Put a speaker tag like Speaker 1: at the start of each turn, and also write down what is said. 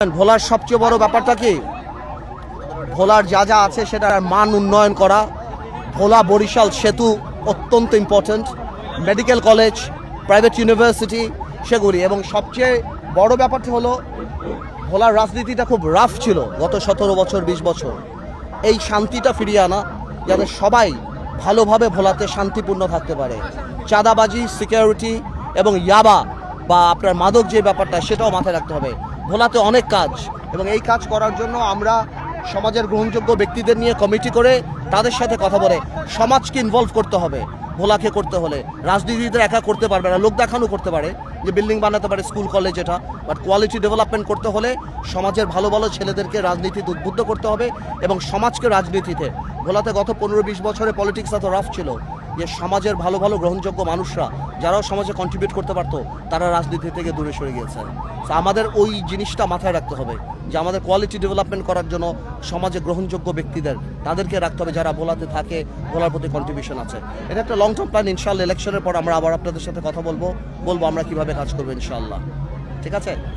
Speaker 1: ভোলার সবচেয়ে বড় ব্যাপারটা কি? ভোলার যা যা আছে সেটার মান উন্নয়ন করা, ভোলা বরিশাল সেতু অত্যন্ত important medical college private university সেগুলি। এবং সবচেয়ে বড় ব্যাপারটা হলো, ভোলার রাজনীতিটা খুব রাফ ছিল গত সতেরো বছর, বিশ বছর। এই শান্তিটা ফিরিয়ে আনা, যাতে সবাই ভালোভাবে ভোলাতে শান্তিপূর্ণ থাকতে পারে। চাঁদাবাজি সিকিউরিটি এবং ইয়াবা বা আপনার মাদক যে ব্যাপারটা, সেটাও মাথায় রাখতে হবে। ভোলাতে অনেক কাজ এবং এই কাজ করার জন্য আমরা সমাজের গ্রহণযোগ্য ব্যক্তিদের নিয়ে কমিটি করে তাদের সাথে কথা বলে সমাজকে ইনভলভ করতে হবে, ভোলাকে করতে হলে। রাজনীতিতে একা করতে পারবে না, লোক দেখানো করতে পারে, যে বিল্ডিং বানাতে পারে স্কুল কলেজ এটা। বাট কোয়ালিটি ডেভেলপমেন্ট করতে হলে সমাজের ভালো ভালো ছেলেদেরকে রাজনীতিতে উদ্বুদ্ধ করতে হবে এবং সমাজকে রাজনীতিতে। ভোলাতে গত পনেরো বিশ বছরে পলিটিক্স এত রাফ ছিল। যে সমাজের ভালো ভালো গ্রহণযোগ্য মানুষরা, যারাও সমাজে কন্ট্রিবিউট করতে পারতো, তারা রাজনীতি থেকে দূরে সরে গিয়েছে। তো আমাদের ওই জিনিসটা মাথায় রাখতে হবে, যে আমাদের কোয়ালিটি ডেভেলপমেন্ট করার জন্য সমাজে গ্রহণযোগ্য ব্যক্তিদের, তাদেরকে রাখতে হবে, যারা ভোলাতে থাকে ভোলার প্রতি কন্ট্রিবিউশন আছে। এটা একটা লং টার্ম প্ল্যান ইনশাল্লাহ ইলেকশনের পর আমরা আবার আপনাদের সাথে কথা বলব বলব আমরা কীভাবে কাজ করব ইনশাল্লাহ ঠিক আছে?